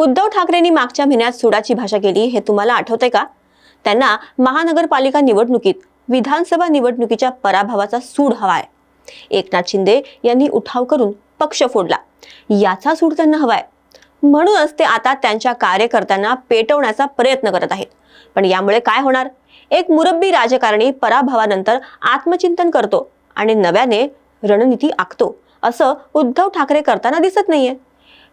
उद्धव ठाकरेंनी मागच्या महिन्यात सुडाची भाषा केली हे तुम्हाला आठवते का? त्यांना महानगरपालिका निवडणुकीत विधानसभा निवडणुकीच्या पराभवाचा सूड हवाय एकनाथ शिंदे यांनी उठाव करून पक्ष फोडला. याचा सूड त्यांना हवाय म्हणूनच ते आता त्यांच्या कार्यकर्त्यांना पेटवण्याचा प्रयत्न करत आहेत. पण यामुळे काय होणार? एक मुरब्बी राजकारणी पराभवानंतर आत्मचिंतन करतो आणि नव्याने रणनीती आखतो असं उद्धव ठाकरे करताना दिसत नाहीये.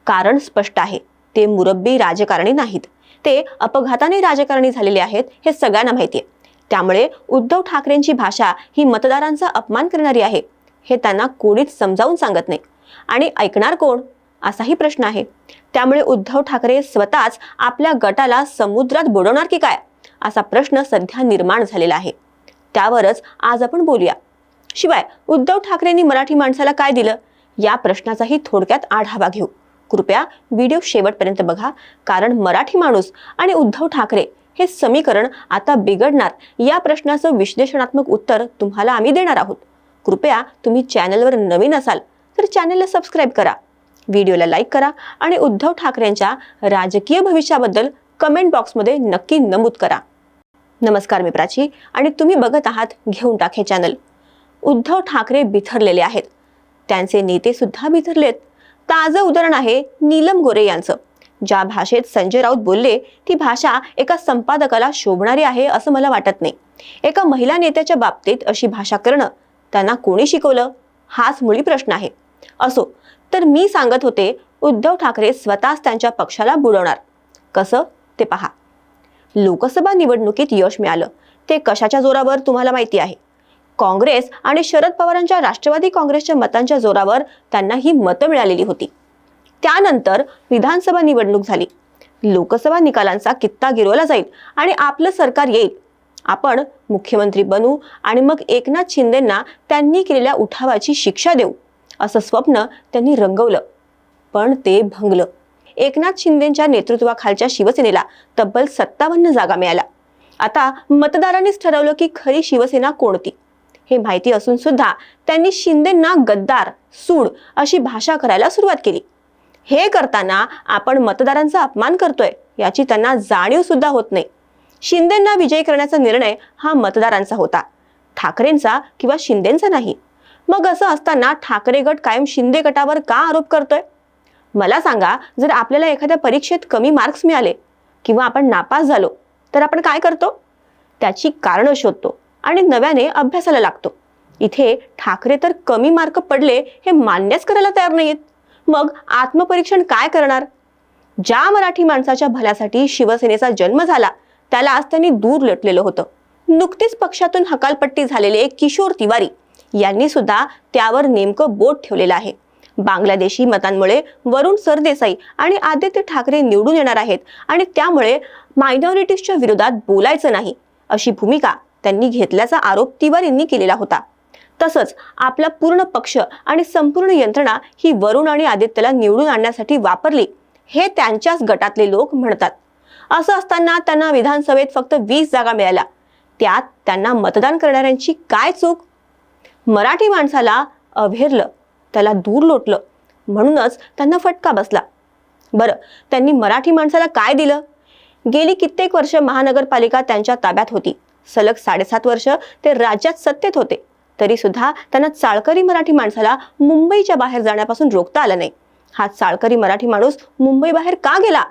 कारण स्पष्ट आहे ते मुरब्बी राजकारणी नाहीत. ते अपघाताने राजकारणी झालेले आहेत हे सगळ्यांना माहिती आहे त्यामुळे उद्धव ठाकरेंची भाषा ही मतदारांचा अपमान करणारी आहे हे त्यांना कोणीच समजावून सांगत नाही. आणि ऐकणार कोण? असाही प्रश्न आहे. त्यामुळे उद्धव ठाकरे स्वतःच आपल्या गटाला समुद्रात बुडवणार की काय? असा प्रश्न सध्या निर्माण झालेला आहे. त्यावरच आज आपण बोलूया. शिवाय उद्धव ठाकरेंनी मराठी माणसाला काय दिलं? या प्रश्नाचाही थोडक्यात आढावा घेऊ. कृपया व्हिडिओ शेवटपर्यंत बघा. कारण मराठी माणूस आणि उद्धव ठाकरे हे समीकरण आता बिघडणार. या प्रश्नाचं विश्लेषणात्मक उत्तर तुम्हाला आम्ही देणार आहोत. कृपया तुम्ही चॅनलवर नवीन असाल तर चॅनलला सबस्क्राईब करा. व्हिडिओला लाईक करा आणि उद्धव ठाकरेंच्या राजकीय भविष्याबद्दल कमेंट बॉक्समध्ये नक्की नमूद करा. नमस्कार मी प्राची आणि तुम्ही बघत आहात घेऊन टाक हे चॅनल. उद्धव ठाकरे बिथरलेले आहेत. त्यांचे नेते सुद्धा बिथरलेत. ताजं उदाहरण आहे नीलम गोरे यांचं. ज्या भाषेत संजय राऊत बोलले ती भाषा एका संपादकाला शोभणारी आहे असं मला वाटत नाही. एका महिला नेत्याच्या बाबतीत अशी भाषा करणं त्यांना कोणी शिकवलं? हाच मुळी प्रश्न आहे. असो तर मी सांगत होते उद्धव ठाकरे स्वतःच त्यांच्या पक्षाला बुडवणार. कसं? ते पहा. लोकसभा निवडणुकीत यश मिळालं. ते कशाच्या जोरावर तुम्हाला माहिती आहे? काँग्रेस आणि शरद पवारांच्या राष्ट्रवादी काँग्रेसच्या मतांच्या जोरावर त्यांना ही मतं मिळालेली होती. त्यानंतर विधानसभा निवडणूक झाली. लोकसभा निकालांचा कित्ता गिरवला जाईल आणि आपलं सरकार येईल. आपण मुख्यमंत्री बनू आणि मग एकनाथ शिंदेंना त्यांनी केलेल्या उठावाची शिक्षा देऊ असं स्वप्न त्यांनी रंगवलं. पण ते भंगलं. एकनाथ शिंदेच्या नेतृत्वाखालच्या शिवसेनेला तब्बल सत्तावन्न जागा मिळाल्या. आता मतदारांनीच ठरवलं की खरी शिवसेना कोणती? हे माहिती असून सुद्धा त्यांनी शिंदेंना गद्दार सूड अशी भाषा करायला सुरुवात केली. हे करताना आपण मतदारांचा अपमान करतोय याची त्यांना जाणीव सुद्धा होत नाही. शिंदेंना विजयी करण्याचा निर्णय हा मतदारांचा होता. ठाकरेंचा किंवा शिंदेंचा नाही. मग असं असताना ठाकरे गट कायम शिंदे गटावर का आरोप करतोय? मला सांगा जर आपल्याला एखाद्या परीक्षेत कमी मार्क्स मिळाले किंवा आपण नापास झालो तर आपण काय करतो? त्याची कारणं शोधतो. आणि नव्याने अभ्यासाला लागतो. इथे ठाकरे तर कमी मार्क पडले हे मान्यच करायला तयार नाहीत. मग आत्मपरीक्षण काय करणार? ज्या मराठी माणसाच्या भल्यासाठी शिवसेनेचा जन्म झाला त्याला आज त्यांनी दूर लटलेलं होतं. नुकतीच पक्षातून हकालपट्टी झालेले किशोर तिवारी यांनी सुद्धा त्यावर नेमकं बोट ठेवलेलं आहे. बांगलादेशी मतांमुळे वरुण सरदेसाई आणि आदित्य ठाकरे निवडून येणार आहेत आणि त्यामुळे मायनॉरिटीजच्या विरोधात बोलायचं नाही अशी भूमिका त्यांनी घेतल्याचा आरोप तिवारींनी केलेला होता. तसंच आपला पूर्ण पक्ष आणि संपूर्ण यंत्रणा ही वरुण आणि आदित्यला निवडून आणण्यासाठी वापरली. हे त्यांच्याच गटातले लोक म्हणतात. असं असताना त्यांना विधानसभेत फक्त वीस जागा मिळाल्या. त्यात त्यांना मतदान करणाऱ्यांची काय चूक? मराठी माणसाला अभेरलं त्याला दूर लोटलं म्हणूनच त्यांना फटका बसला. बरं त्यांनी मराठी माणसाला काय दिलं? गेली कित्येक वर्ष महानगरपालिका त्यांच्या ताब्यात होती. सलग साडेसात वर्ष ते राज्यात सत्तेत होते. तरी सुद्धा त्यांना चाळकरी मराठी माणसाला मुंबईच्या बाहेर जाण्यापासून रोखता आलं नाही. हा चाळकरी मराठी माणूस मुंबई बाहेर का गेला?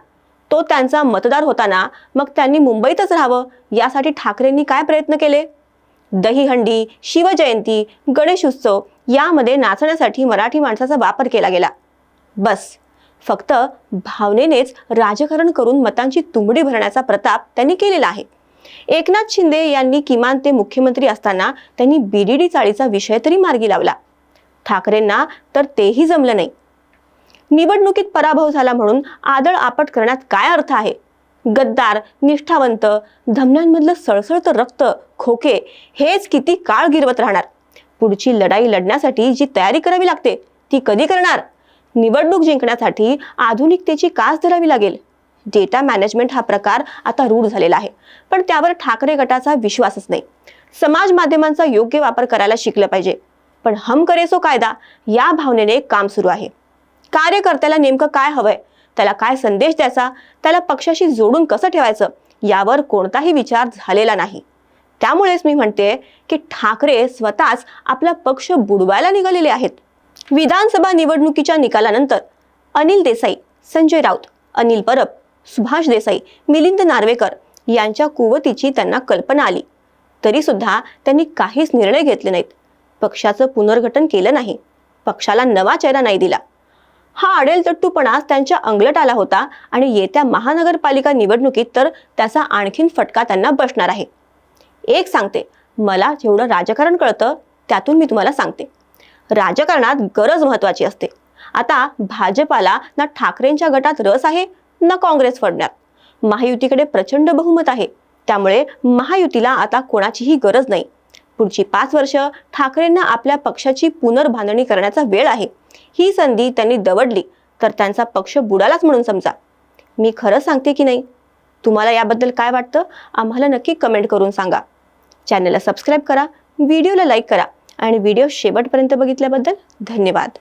तो त्यांचा मतदार होताना मग त्यांनी मुंबईतच राहावं यासाठी ठाकरेंनी काय प्रयत्न केले? दहीहंडी शिवजयंती गणेश उत्सव यामध्ये नाचण्यासाठी मराठी माणसाचा वापर केला गेला. बस. फक्त भावनेनेच राजकारण करून मतांची तुंबडी भरण्याचा प्रताप त्यांनी केलेला आहे. एकनाथ शिंदे यांनी किमान ते मुख्यमंत्री असताना त्यांनी बीडीडी चाळीचा विषय तरी मार्गी लावला. ठाकरेंना तर तेही जमलं नाही. निवडणुकीत पराभव झाला म्हणून आदळ आपट करण्यात काय अर्थ आहे? गद्दार निष्ठावंत धमन्यांमधलं सळसळतं रक्त खोके हेच किती काळ गिरवत राहणार? पुढची लढाई लढण्यासाठी जी तयारी करावी लागते ती कधी करणार? निवडणूक जिंकण्यासाठी आधुनिकतेची कास धरावी लागेल. डेटा मॅनेजमेंट हा प्रकार आता रूढ झालेला आहे. पण त्यावर ठाकरे गटाचा विश्वासच नाही. समाज माध्यमांचा योग्य वापर करायला शिकलं पाहिजे. पण हम करेसो कायदा या भावनेने काम सुरू आहे. कार्यकर्त्याला नेमकं काय हवंय? त्याला काय संदेश द्यायचा? त्याला पक्षाशी जोडून कसं ठेवायचं? यावर कोणताही विचार झालेला नाही. त्यामुळेच मी म्हणते की ठाकरे स्वतःच आपला पक्ष बुडवायला निघालेले आहेत. विधानसभा निवडणुकीच्या निकालानंतर अनिल देसाई संजय राऊत अनिल परब सुभाष देसाई मिलिंद नार्वेकर यांच्या कुवतीची त्यांना कल्पना आली. तरीसुद्धा त्यांनी काहीच निर्णय घेतले नाहीत. पक्षाचं पुनर्गठन केलं नाही. पक्षाला नवा चेहरा नाही दिला. हा अडेल त्यांच्या अंगलट आला होता आणि येत्या महानगरपालिका निवडणुकीत तर त्याचा आणखीन फटका त्यांना बसणार आहे. एक सांगते मला जेवढं राजकारण कळतं त्यातून मी तुम्हाला सांगते. राजकारणात गरज महत्वाची असते. आता भाजपाला ना ठाकरेंच्या गटात रस आहे ना काँग्रेस फडण्यात. महायुतीकडे प्रचंड बहुमत आहे. त्यामुळे महायुतीला आता कोणाचीही गरज नाही. पुढची पाच वर्ष ठाकरेंना आपल्या पक्षाची पुनर्बांधणी करण्याचा वेळ आहे. ही संधी त्यांनी दवडली तर त्यांचा पक्ष बुडालाच म्हणून समजा. मी खरं सांगते की नाही? तुम्हाला याबद्दल काय वाटतं? आम्हाला नक्की कमेंट करून सांगा. चॅनलला सबस्क्राईब करा व्हिडिओला लाईक करा आणि व्हिडिओ शेवटपर्यंत बघितल्याबद्दल धन्यवाद.